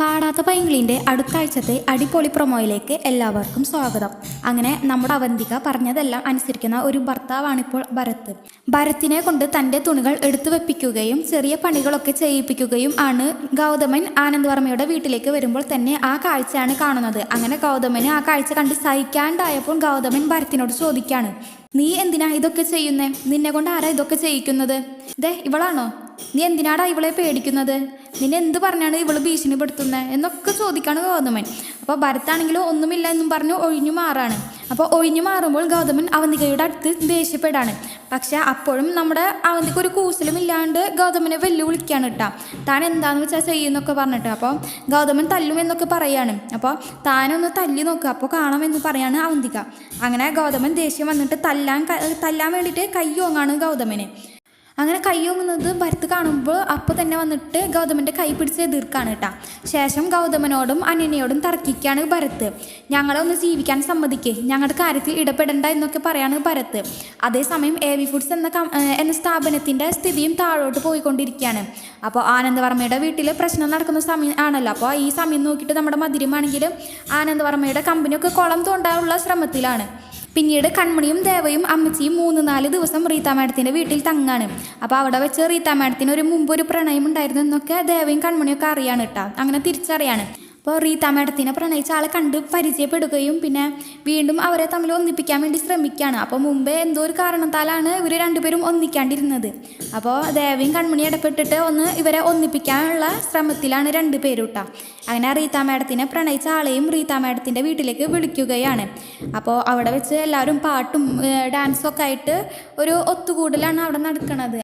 പാടാത്ത പൈങ്കിളിന്റെ അടുത്ത ആഴ്ചത്തെ അടിപൊളി പ്രൊമോയിലേക്ക് എല്ലാവർക്കും സ്വാഗതം. അങ്ങനെ നമ്മുടെ അവന്തിക പറഞ്ഞതെല്ലാം അനുസരിക്കുന്ന ഒരു ഭർത്താവാണിപ്പോൾ ഭരത്. ഭരത്തിനെ കൊണ്ട് തന്റെ തുണികൾ എടുത്തു വെപ്പിക്കുകയും ചെറിയ പണികളൊക്കെ ചെയ്യിപ്പിക്കുകയും ആണ് ഗൗതമൻ ആനന്ദവർമ്മയുടെ വീട്ടിലേക്ക് വരുമ്പോൾ തന്നെ ആ കാഴ്ചയാണ് കാണുന്നത്. അങ്ങനെ ഗൗതമന് ആ കാഴ്ച കണ്ട് സഹിക്കാണ്ടായപ്പോൾ ഗൗതമൻ ഭരത്തിനോട് ചോദിക്കുകയാണ് നീ എന്തിനാ ഇതൊക്കെ ചെയ്യുന്നേ? നിന്നെ കൊണ്ട് ആരാ ഇതൊക്കെ ചെയ്യിക്കുന്നത്? ദേ ഇവളാണോ? നീ എന്തിനാടാ ഇവളെ പേടിക്കുന്നത്? നിന്നെ എന്ത് പറഞ്ഞാണ് ഇവൾ ഭീഷണിപ്പെടുത്തുന്നത് എന്നൊക്കെ ചോദിക്കാണ് ഗൗതമൻ. അപ്പോൾ ഭരത്താണെങ്കിലും ഒന്നുമില്ല എന്നും പറഞ്ഞ് ഒഴിഞ്ഞു മാറാണ്. അപ്പോൾ ഒഴിഞ്ഞു മാറുമ്പോൾ ഗൗതമൻ അവന്തികയുടെ അടുത്ത് ദേഷ്യപ്പെടാണ്. പക്ഷേ അപ്പോഴും നമ്മുടെ അവന്തിക്ക് ഒരു കൂസലും ഇല്ലാണ്ട് ഗൗതമനെ വെല്ലുവിളിക്കാണ് കേട്ടോ താൻ എന്താന്ന് വെച്ചാൽ ചെയ്യുന്നൊക്കെ പറഞ്ഞിട്ട്. അപ്പോൾ ഗൗതമൻ തല്ലും എന്നൊക്കെ പറയാണ്. അപ്പോൾ താനൊന്ന് തല്ലി നോക്കുക അപ്പോൾ കാണാമെന്ന് പറയാണ് അവന്തിക. അങ്ങനെ ഗൗതമൻ ദേഷ്യം വന്നിട്ട് തല്ലാൻ തല്ലാൻ വേണ്ടിയിട്ട് കൈ ഓങ്ങാണ് ഗൗതമന്. അങ്ങനെ കയ്യോങ്ങുന്നത് ഭരത് കാണുമ്പോൾ അപ്പോൾ തന്നെ വന്നിട്ട് ഗൗതമന്റെ കൈ പിടിച്ച് എതിർക്കാണ് കേട്ടോ ശേഷം ഗൗതമനോടും അനന്യയോടും തർക്കിക്കുകയാണ് ഭരത്. ഞങ്ങളെ ഒന്ന് ജീവിക്കാൻ സമ്മതിക്കേ. ഞങ്ങളുടെ കാര്യത്തിൽ ഇടപെടണ്ട എന്നൊക്കെ പറയാണ് ഭരത്. അതേസമയം എ വി ഫുഡ്സ് എന്ന എന്ന സ്ഥാപനത്തിന്റെ സ്ഥിതിയും താഴോട്ട് പോയിക്കൊണ്ടിരിക്കുകയാണ് അപ്പോൾ ആനന്ദവർമ്മയുടെ വീട്ടിൽ പ്രശ്നം നടക്കുന്ന സമയം ആണല്ലോ. അപ്പോൾ ഈ സമയം നോക്കിയിട്ട് നമ്മുടെ മധുരമാണെങ്കിൽ ആനന്ദവർമ്മയുടെ കമ്പനിയൊക്കെ കുളം തോണ്ടാനുള്ള ശ്രമത്തിലാണ്. പിന്നീട് കൺമണിയും ദേവയും അമ്മച്ചിയും മൂന്ന് നാല് ദിവസം റീത്ത മാഡത്തിന്റെ വീട്ടിൽ തങ്ങാണ്. അപ്പോൾ അവിടെ വെച്ച് റീത്ത മാഡത്തിന് ഒരു മുമ്പ് ഒരു പ്രണയം ഉണ്ടായിരുന്നു എന്നൊക്കെ ദേവയും കൺമണിയൊക്കെ അറിയാണ് കേട്ടോ. അങ്ങനെ തിരിച്ചറിയാണ്. അപ്പോൾ റീത്ത മാഡത്തിനെ പ്രണയിച്ച ആളെ കണ്ട് പരിചയപ്പെടുകയും പിന്നെ വീണ്ടും അവരെ തമ്മിൽ ഒന്നിപ്പിക്കാൻ വേണ്ടി ശ്രമിക്കുകയാണ്. അപ്പോൾ മുമ്പേ എന്തോ ഒരു കാരണത്താലാണ് ഇവർ രണ്ടുപേരും ഒന്നിക്കാണ്ടിരുന്നത്. അപ്പോൾ ദേവയും കൺമണി ഇടപെട്ടിട്ട് ഒന്ന് ഇവരെ ഒന്നിപ്പിക്കാനുള്ള ശ്രമത്തിലാണ് രണ്ടുപേരും കേട്ടോ അങ്ങനെ റീത്ത മാഡത്തിനെ പ്രണയിച്ച ആളെയും റീത്ത മാഡത്തിന്റെ വീട്ടിലേക്ക് വിളിക്കുകയാണ്. അപ്പോൾ അവിടെ വെച്ച് എല്ലാവരും പാട്ടും ഡാൻസും ഒക്കെ ആയിട്ട് ഒരു ഒത്തുകൂടലാണ് അവിടെ നടക്കുന്നത്